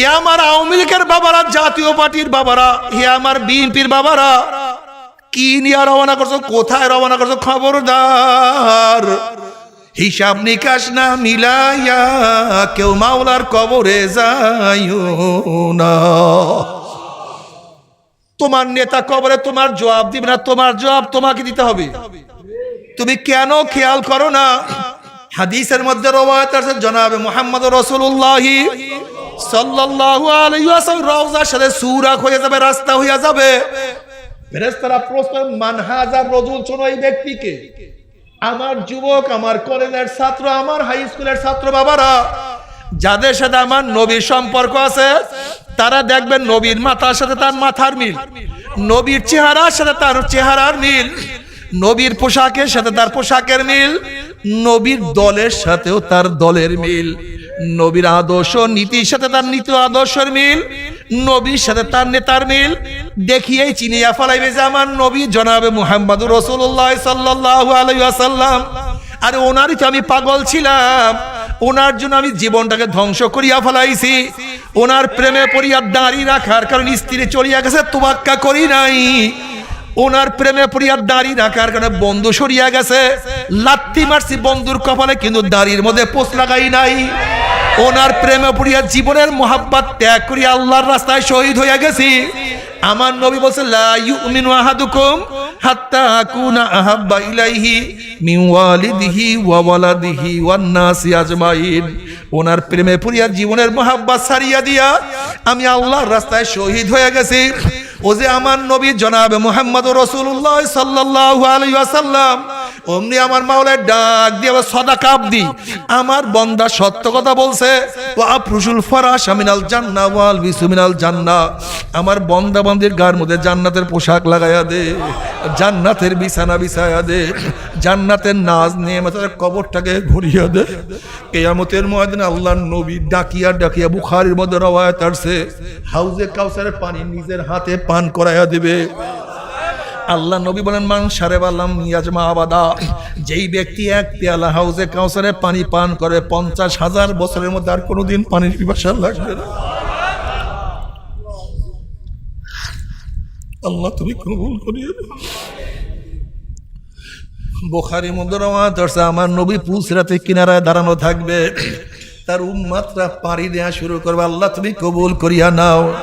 এ আমার আওয়ামী লীগের বাবারা, জাতীয় পার্টির বাবারা হে আমার বিএনপির বাবারা। কি নিয়ে রওনা করছ? কোথায় রওনা করছ? খবরদার। হিসাব নিকাশ না মিলাইয়া কেউ মাওলার কবরে যাইও না। তোমার নেতা কবরে তোমার জবাব দিবে না, তোমার জবাব তোমাকে দিতে হবে। তুমি কেন খেয়াল করো না? হাদিসের মধ্যে রওয়ায়াত আছে, জনাবে মুহাম্মদ রাসূলুল্লাহি। সাল্লাল্লাহু আলাইহি ওয়াসাল্লাম হয়ে যাবে, রাস্তা হয়ে যাবে। ফেরেশতারা প্রশ্ন মান রজুল, শোনো এই ব্যক্তিকে। আমার যুবক, আমার কলেজের ছাত্র, আমার হাই স্কুলের ছাত্র বাবারা, যাদের সাথে আমার নবীর সম্পর্ক আছে, তারা দেখবেন নবীর মাথার সাথে তার মাথার মিল। নবীর চেহারার সাথে তার চেহারার মিল। নবীর পোশাকের সাথে তার পোশাকের মিল। নবীর দলের সাথেও তার দলের মিল। নবীর আদর্শ, নীতির সাথে তার নীতি আদর্শের মিল, নবীর সাথে তার নেতার মিল। দেখিয়েই চিনিয়া ফেলাইবে যে আমার নবী জনাবে মুহাম্মদুর রসুল্লাহ সাল্লাহ আলাইসাল্লাম আরে ওনারই তো আমি পাগল ছিলাম। ওনার জন্য আমি জীবনটাকে ধ্বংস করিয়া ফেলাইছি। ওনার প্রেমে পড়িয়া দাঁড়িয়ে রাখার কারণ স্ত্রী চলিয়া গেছে তোবাক্কা করি নাই। ওনার প্রেমে পড়িয়া দাড়ি রাখার কারণে বন্ধু সরিয়া গেছে। লাত্তি মারছি বন্ধুর কপালে, কিন্তু দাড়ির মধ্যে পোষ লাগাই নাই। ওনার প্রেমে পড়িয়া জীবনের মোহাব্বত ত্যাগ করিয়া আল্লাহর রাস্তায় শহীদ হইয়া গেছি। আমার নবী বলছে, লা ইউমিনু আহাদুকুম হাত্তা আকুনা আহাব্বা ইলাইহি মিন ওয়ালিদিহি ওয়া ওয়ালাদিহি ওয়ান নাসি আজমাইন। ওনার প্রেমে পড়িয়া জীবনের মোহাব্বত সারিয়া দিয়া আমি আল্লাহর রাস্তায় শহীদ হয়ে গেছি। ও যে আমার নবী জনাবে মোহাম্মদ রসুল্লাহ সাল্লাহ আলাইসাল্লাম অমনি আমার মাওলার ডাক দিয়ে আবার সদা কাপ দি আমার বন্দা সত্য কথা বলছে ও আফরুসুল ফরাস আমিনাল জান্না ওয়াল বিসুমিনাল জান্না। আমার বন্দা বন্দির গার মধ্যে জান্নাতের পোশাক লাগাইয়া দে জান্নাতের বিছানা বিছায়া দে জান্নাতের নাজ নিয়ে তাদের কবরটাকে ঘুরিয়ে দে। কেয়ামতের ময়দানে আল্লাহর নবী ডাকিয়া ডাকিয়া বুখারির মধ্যে রওয়ায়াত আসছে। হাউজে কাউসারের পানি নিজের হাতে পান করাইয়া দিবে। আল্লাহ নবী বলেন, মান সারে ইয়াজমা আবাদা। যেই ব্যক্তি এক পেয়ালা হাউজে কাউসারে পানি পান করে, পঞ্চাশ হাজার বছরের মধ্যে আর কোনোদিন পানির পিপাসা লাগবে না। আল্লাহ তুমি কবুল করিয়ে। বোখারি মধ্যরমা দর্শা আমার নবী পুলসিরাতে কিনারায় দাঁড়ানো থাকবে। তার উম্মাত্রা পাড়ি দেওয়া শুরু করবে। আল্লাহ তুমি কবুল করিয়া নাও।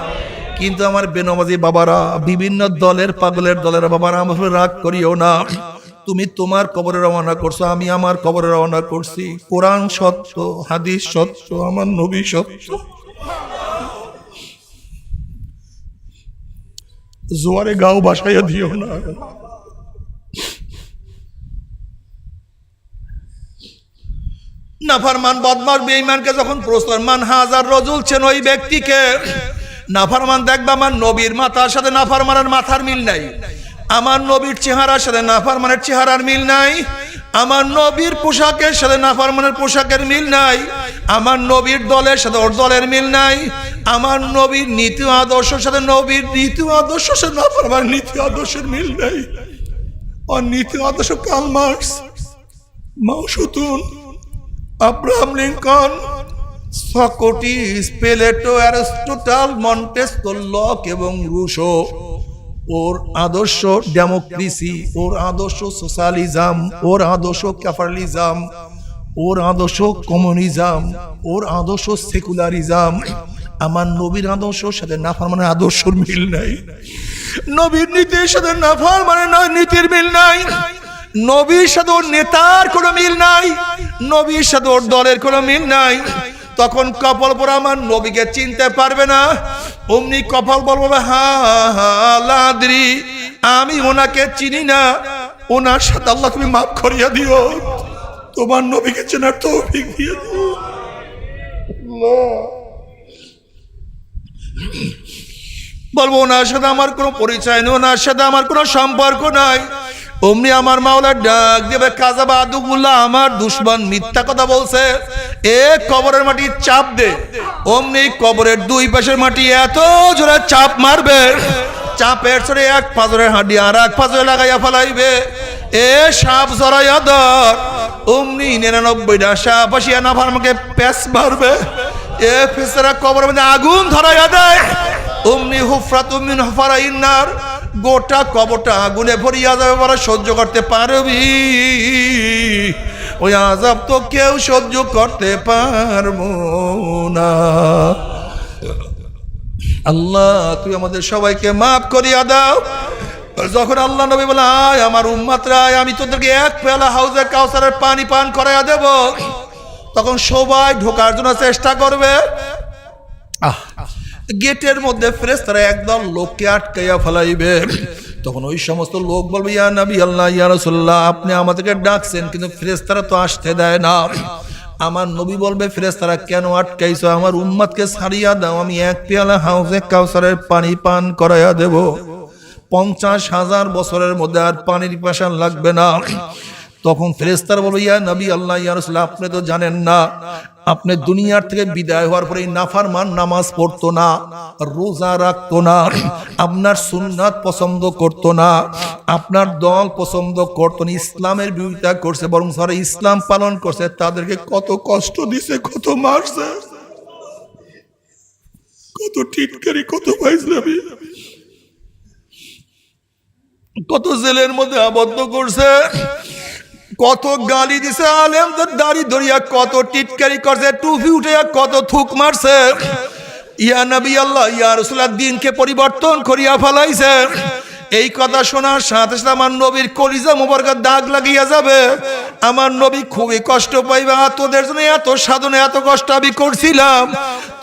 কিন্তু আমার বেনমাজি বাবারা, বিভিন্ন দলের পাগলের দলের বাবারা আমার রাগ করিও না। তুমি তোমার কবরে রওনা করছ, আমি আমার কবরে রওনা করছি। কোরআন সত্য, হাদিস সত্য, আমার নবী সত্য। জোয়ারে গাও বাসাইয়া দিও না। নাফারমান বদমার বেঈমানকে যখন প্রশ্ন মান হাজার রজুল ছেন ওই ব্যক্তিকে। নাফারমান দেখবে আমার নবীর মাথার সাথে নাফারমানের মাথার মিল নাই। আমার নবীর চেহারার সাথে নাফারমানের চেহারার মিল নাই। আমার নবীর পোশাকের সাথে নাফারমানের পোশাকের মিল নাই। আমার নবীর দলের সাথে ওর দলের মিল নাই। আমার নবীর নীতি আদর্শের সাথে নবীর নীতি আদর্শ সাথে নাফারমানের নীতি আদর্শের মিল নাই। আর নীতি আদর্শ Karl Marx Mao Tse tung, Abraham Lincoln Socrates Plato Aristotle Montesquieu Locke এবং রুশো। ওর আদর্শ ডেমোক্রেসি, ওর আদর্শ সোশ্যালিজম, ওর আদর্শ ক্যাপাটালিজম, ওর আদর্শ কমিউনিজম, ওর আদর্শ সেকুলারিজম। আমার নবীর আদর্শর সাথে নাফার মানে আদর্শর মিল নাই। নবীর নীতির সাথে মানে নয়, নীতির মিল নাই। নবীর সাথে নেতার কোনো মিল নাই। নবীর সাথে দলের কোনো মিল নাই। তখন কপাল পর আমার নবীকে চিনতে পারবে না। অমনি কপাল বলব, হা লাদ্রি, আমি ওনাকে চিনি না। ওনার সাথে আল্লাহ তুমি মাফ করিয়া দিও। তোমার নবীকে চেনার দিও। বলব, ওনার সাথে আমার কোনো পরিচয় নেই, ওনার সাথে আমার কোনো সম্পর্ক নাই। অমনি আমার মাওলার ডাক দেবে কাজাবা আদুগুল্লাহ আমার দুশ্মন মিথ্যা কথা বলছে। এ কবরের মাটি চাপ দে। অমনি কবরের দুই পাশের মাটি এত জোরে চাপ মারবে। চাপের সরে এক পাজরের হাঁডি আর এক পাজরে লাগাইয়া ফেলাইবে। এ সাপ জড়াইয়া ধর। অমনি নিরানব্বইটা সাপ আসিয়া না আমাকে প্যাস মারবে। এ ফেসরা কবরের মধ্যে আগুন ধরাইয়া দেয়। অমনি হুফরাত মিন হুফারা ইন্নার গোটা কবরটা আগুনে ভরিয়া যাবে বড় সহ্য করতে পারবি। ওই আজাব তো কেউ সহ্য করতে পারব না। আল্লাহ তুই আমাদের সবাইকে মাফ করিয়া দাও। যখন আল্লাহ নবী বলে আয় আমার উম্মাতরা আয়, আমি তোদেরকে এক পেলা হাউজে কাউসারের পানি পান করাইয়া দেব। তখন সবাই ঢোকার জন্য চেষ্টা করবে। আহ গেটের মধ্যে ফেরেস্তারা একদম লোককে আটকাইয়া ফেলাইবে। তখন ওই সমস্ত লোক বলবে, ইয়া নবী আল্লাহ, ইয়া রাসূলুল্লাহ, আপনি আমাদেরকে ডাকছেন, কিন্তু ফেরেস্তারা তো আসতে দেয় না। আমার নবী বলবে ফেরেস্তারা কেন আটকাইছো? আমার উম্মাদকে ছাড়িয়া দাও, আমি এক পেয়ালা হাউজে কাউসারের পানি পান করাইয়া দেব। পঞ্চাশ হাজার বছরের মধ্যে আর পানির পাশান লাগবে না। তখন ফেরেস্তার বলবে, ইয়া নবী আল্লাহ, ইয়া রাসূলুল্লাহ, আপনি তো জানেন না আপনি দুনিয়ার থেকে বিদায় হওয়ার পরে নাফারমান নামাজ পড়তো না, রোজা রাখতো না, আপনার সুন্নাত পছন্দ করতো না, আপনার দল পছন্দ করতো না, ইসলামের বিরোধিতা করছে, বরং যারা ইসলাম পালন করছে, তাদেরকে কত কষ্ট দিছে, কত মারছে। কত টিটকারি, কত ফাইজলামি। কত জেলের মধ্যে আবদ্ধ করছে। কত গালি দিছে আলেমদের দাড়ি ধরিয়া কত টিটকারি করছে, টুপি উঠে কত থুক মারছে। ইয়া নবী আল্লাহ, ইয়া রসুল্লাহ দিনকে পরিবর্তন করিয়া ফেলাইছে। এই কথা শোনার সাথে সাথে আমার নবীর কলিজা মোবারকার দাগ লাগিয়া যাবে। আমার নবী খুবই কষ্ট পাইবা তোদের জন্য এত সাধনে এত কষ্ট আমি করছিলাম।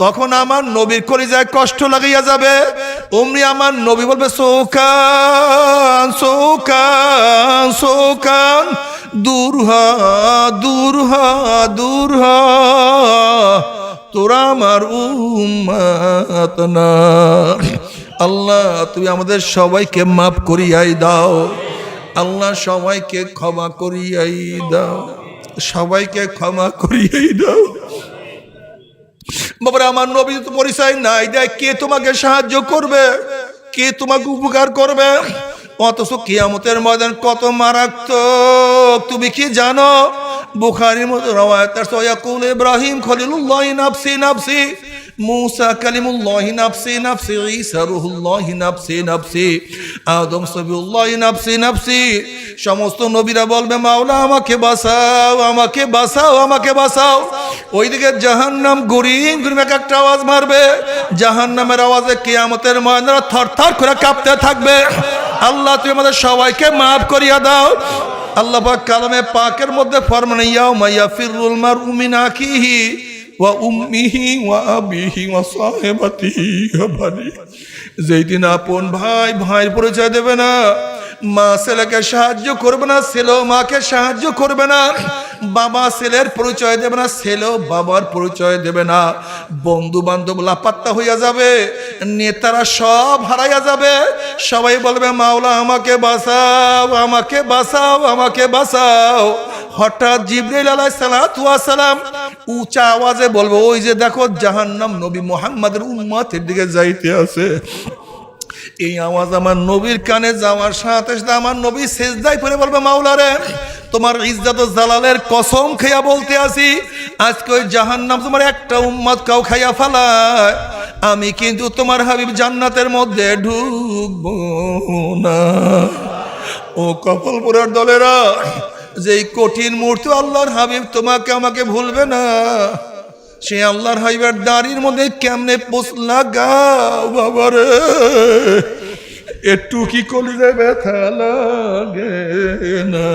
তখন আমার নবীর কলিজায় কষ্ট লাগিয়া যাবে। অমনি আমার নবী বলবে, সৌকান সৌকান সৌকান দূর হ, দূর তোরা আমার উম্মাত না। আল্লাহ তুই আমাদের সবাইকে মাফ করিয়াই দাও। আল্লাহ, সবাইকে ক্ষমা করিয়াই দাও। সবাইকে ক্ষমা করিয়াই দাও। বাবার, আমার নবী তো পরিচয় নাই। দেয় কে তোমাকে সাহায্য করবে? কে তোমাকে উপকার করবে? অথচ কিয়ামতের ময়দান কত মারাত্মক। তুমি কি জানো? বুখারির মতো রওয়ায়াত আছে ইয়াকুল ইব্রাহিম খলিলুল্লাহ নাফসি নাফসি, মুসা কালিমুল্লাহ নাফসি নাফসি, ঈসা রুহুল্লাহ নাফসি নাফসি, আদম সবিউল্লাহ নাফসি নাফসি, সমস্ত নবীরা বলবে, মাওলা, আমাকে বাঁচাও আমাকে বাঁচাও আমাকে বাঁচাও। ওইদিকে জাহান্নাম গুরিন গুরিম এক একটা আওয়াজ মারবে। জাহান্নামের আওয়াজে কিয়ামতের ময়দানে থর থর করে কাঁপতে থাকবে। আল্লাহ তুই আমাদের সবাইকে মাফ করিয়া দাও। আল্লাহ কালামে পাকের মধ্যে ফরমানে মাইয়া ফিরুল মার উমিনা আখিহি। ওয়া উম্মিহি ওয়া আবিহি ওয়া সাহিবাতিহি ওয়া বানি যেই দিন আপন ভাই ভাইয়ের পরিচয় দেবে না, মা ছেলেকে সাহায্য করবে না, ছেলেও মাকে সাহায্য করবে না, বাবা ছেলের পরিচয় দেবে না, ছেলেও বাবার পরিচয় দেবে না। বন্ধু বান্ধব লাপাত্তা হইয়া যাবে, নেতারা সব হারাইয়া যাবে। সবাই বলবে, মাওলা, আমাকে বাঁচাও আমাকে বাঁচাও আমাকে বাঁচাও। হঠাৎ জিব্রাইল আলাইহিস সালাম উঁচা আওয়াজে বলব, ওই যে দেখো জাহান্নাম নবী মোহাম্মদের উম্মতের দিকে যাইতে আছে। এই আওয়াজ আমার নবীর কানে যাওয়ার সাথে সাথে আমার নবী শেষদাই করে বলবে, মাওলারে, তোমার ইজ্জত জালালের কসম খেয়া বলতে আসি, আজকে ওই জাহান্নাম তোমার একটা উম্মত কাউ খাইয়া ফালায়, আমি কিন্তু তোমার হাবিব জান্নাতের মধ্যে ঢুকবো না। ও কপালপুরের দলেরা যে কঠিন মুহূর্তে আল্লাহর হাবিব তোমাকে আমাকে ভুলবে না, সে আল্লাহর হাইবার দাড়ির মধ্যে কেমনে পোষ লাগাও বাবারে একটু কি কলিজে ব্যথা লাগে না?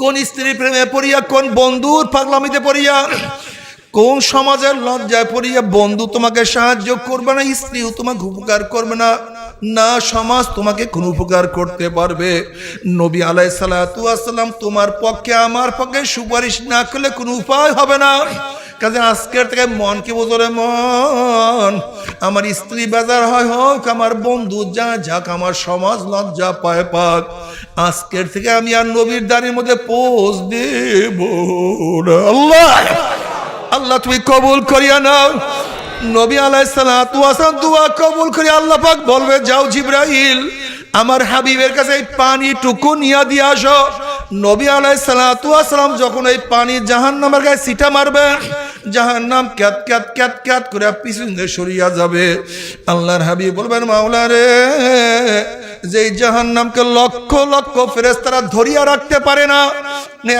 কোন স্ত্রী প্রেমে পড়িয়া, কোন বন্ধুর পাগলামিতে পড়িয়া, কোন সমাজের লজ্জায় পড়িয়া বন্ধু তোমাকে সাহায্য করবে না, স্ত্রীও তোমাকে উপকার করবে না? না সমাজ তোমাকে কোন উপকার করতে পারবে। নবী আলাই সালাম তোমার পক্ষে আমার পক্ষে সুপারিশ না করলে কোনো উপায় হবে না। কাজে আজকের থেকে মনকে বোঝরে মন? আমার স্ত্রী বেজার হয় হোক, আমার বন্ধু যা যাক, আমার সমাজ লজ্জা পায় পাক। আজকের থেকে আমি আর নবীর দাঁড়ির মধ্যে পোষ দেব আল্লাহ! আল্লাহ, তুমি কবুল করিয়া নাও। নবী আলাইসালাম দোয়া কবুল করে আল্লাহ পাক বলবে, যাও জিব্রাহিল আমার হাবিবের কাছে এই পানি টুকু নিয়ে দিয়ে আসো। নবী আলাইসালাম যখন এই পানি জাহান নামের গায়ে সিটা মারবে জাহান নাম ক্যাত ক্যাত ক্যাত ক্যাত করে পিছনে সরিয়া যাবে। আল্লাহর হাবিব বলবেন মাওলা রে যে জাহান নামকে লক্ষ লক্ষ ফেরেস্তারা ধরিয়া রাখতে পারে না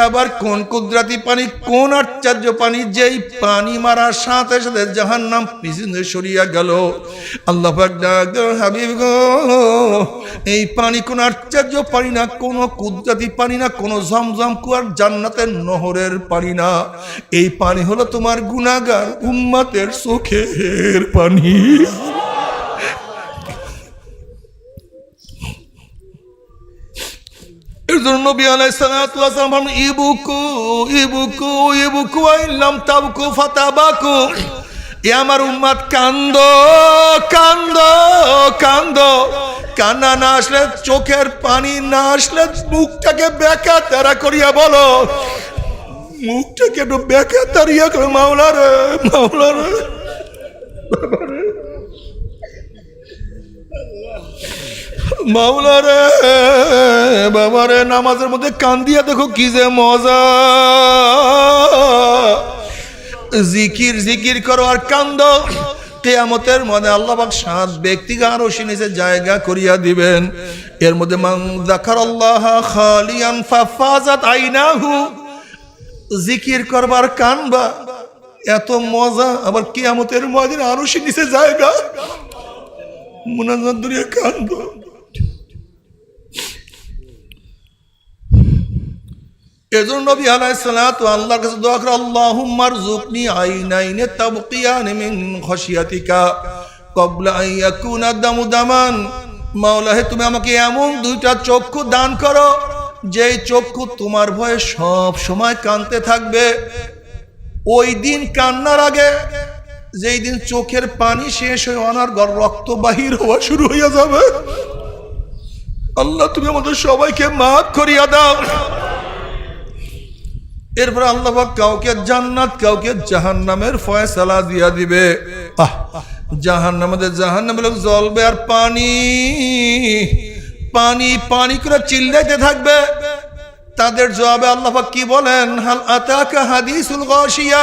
আবার কোন কুদরাতি পানি, কোন আশ্চর্য পানি, যেই পানি মারার সাথে সাথে জাহান নাম পিছনে সরিয়া গেল। আল্লাহ হাবিব গো, এই পানি কোন আশ্চর্য পানি না, কোন কুদরাতি পানি না, কোন জমজম কুয়ার জান্নাতের নহরের পানি না। এই পানি হলো তোমার গুনাগার উম্মতের চোখের পানি। আমার উম্মাদ, কান্দ কান্দ কান্দ। কান্না না আসলে, চোখের পানি না আসলে মুখটাকে বেকা তারা করিয়া বলো। মুখটাকে একটু বেকা তারিয়া করে মাওলা রে। মাওলা রে বাবা রে নামাজের মধ্যে কান্দিয়া দেখো কি যে মজা। জিকির জিকির করো আর কান্দ। কেয়ামতের মধ্যে আল্লাহ পাক সাত ব্যক্তিকে আরও নিচে জায়গা করিয়া দিবেন। এর মধ্যে দেখার আল্লাহ খালিয়ান ফাফাজাত আইনাহু। জিকির করবার কানবা এত মজা। আবার কেয়ামতের মধ্যে আরও নিচে জায়গা। মুনাজাত দরিয়া কান্দ এজন্য নবী আলাইহিস সালাতু আল্লাহর কাছে দোয়া করে, আল্লাহুম্মা রযুকনি আইনাইনে তাবকিয়ান মিন খাশিয়াতিকা ক্বাবলা আন ইয়াকুনা দামু দামান। মাওলা হে তুমি আমাকে এমন দুইটা চক্ষু দান করো, যেই চক্ষু তোমার ভয়ে সব সময় কানতে থাকবে। ওই দিন কান্নার আগে যেই দিন চোখের পানি শেষ হয়ে অনার্গর রক্ত বাহির হওয়া শুরু হইয়া যাবে, আল্লাহ তুমি আমাদের সবাইকে মাফ করিয়া দাও। এরপর আল্লাহ কাউকে জান্নাত, কাউকে জাহান্নামের ফয়সালা দিয়া দিবে। জাহান নামাদের জাহান নামে লোক জ্বলবে আর পানি পানি পানি করে চিল্লাইতে থাকবে। তাদের জবাবে আল্লাহ কি বলেন? হাল আতাকা হাদিসুল গাশিয়া?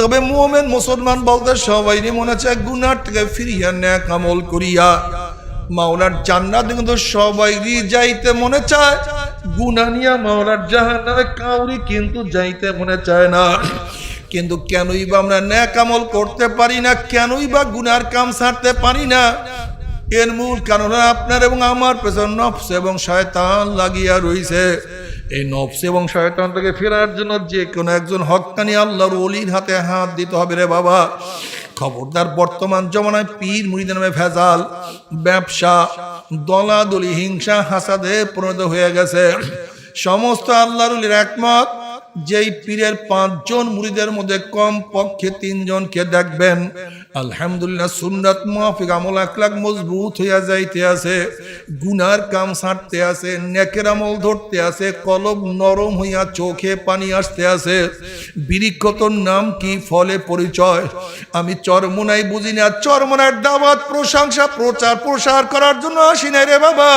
তবে মোমেন মুসলমান বলতে সবাই মনে চায় গুনার থেকে ফিরিয়া ন্যাক আমল করিয়া। মাওলার জান্নাত কিন্তু সবাই যাইতে মনে চায়। গুনা নিয়া মাওলার জাহান কাউরি কিন্তু যাইতে মনে চায় না। কিন্তু কেনই বা আমরা ন্যাক আমল করতে পারি না, কেনই বা গুনার কাম ছাড়তে পারি না। এর মূল কারণ আপনার এবং আমার পেছন নফস এবং শয়তান লাগিয়া রইছে। এই নফস এবং শয়তান থেকে ফেরার জন্য যে কোনো একজন হকানি আল্লাহর অলির হাতে হাত দিতে হবে রে বাবা। খবরদার বর্তমান জমানায় পীর মুড়িদের নামে ভেজাল ব্যবসা, দলাদলি, হিংসা, হাসাদে পরিণত হয়ে গেছে। সমস্ত আল্লাহর অলির একমত। যেই পীরের পাঁচজন মুড়িদের মধ্যে কম পক্ষে তিনজনকে দেখবেন। আলহামদুলিল্লাহ সুন্নাত মাফিক, আমল একলাক মজবুত হইয়া যাইতে আছে, গুনার কাম ছাড়তে আছে, নেকের আমল ধরতে আছে কলব নরম হইয়া চোখে পানি আসতে আছে। বিরিক্ষতর নাম কি? ফলে পরিচয়। আমি চরমোনাই বুঝি না, চরমোনার দাওয়াত, প্রশংসা প্রচার প্রসার করার জন্য আসি নাই রে বাবা।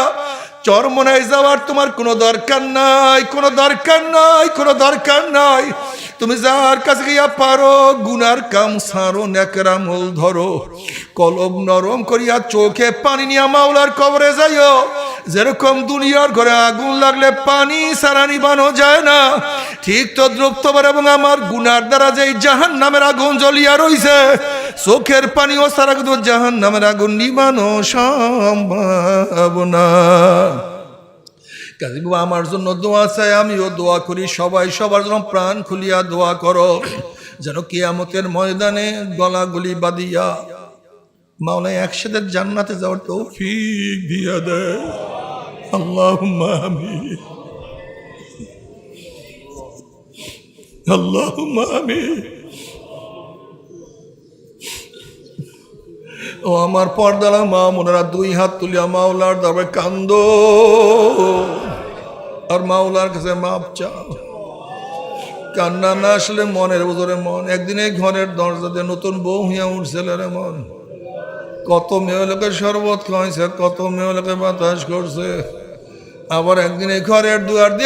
চরমনায় যাওয়ার তোমার কোনো দরকার নাই, কোনো দরকার নাই, কোনো দরকার নাই। তুমি যার কাছে গিয়া পারো, গুনার কাম সারো ন্যাকরামল ধরো। কলম নরম করিয়া চোখে পানি নিয়া মাওলার কবরে যাইও। যেরকম দুনিয়ার ঘরে আগুন লাগলে পানি সারা নিবানো যায় না। ঠিক তো দ্রুপ্তবার এবং আমার গুনার দ্বারা যেই জাহান নামের আগুন জ্বলিয়া রইছে চোখের পানিও সারা কিন্তু জাহান নামের আগুন নিবানো সম্ভব না। কাজী বাবা, আমার জন্য দোয়া চাই, আমিও দোয়া করি। সবাই সবার জন্য প্রাণ খুলিয়া দোয়া করো, যেন কিয়ামতের ময়দানে গলাগুলি বাদিয়া মাওলা একসাথে জান্নাতে যাওয়ার তৌফিক দিয়া দেয়। আল্লাহ আমি আল্লাহ আমি ও আমার পর্দালা মা মোনারা দুই হাত তুলিয়া মাওলার দরবারে কান্দ। আর মাওলার কাছে মাপ চাও। কান্না না আসলে মনের ভিতরে মন। একদিনে ঘরের দরজাতে নতুন বউ হইয়া উঠছিল মন। কত মেয়ে লোকে শরবত খাইছে কত মেয়ে লোকে বাতাস করছে। আবার একদিন ঘরের দুয়ার দিয়ে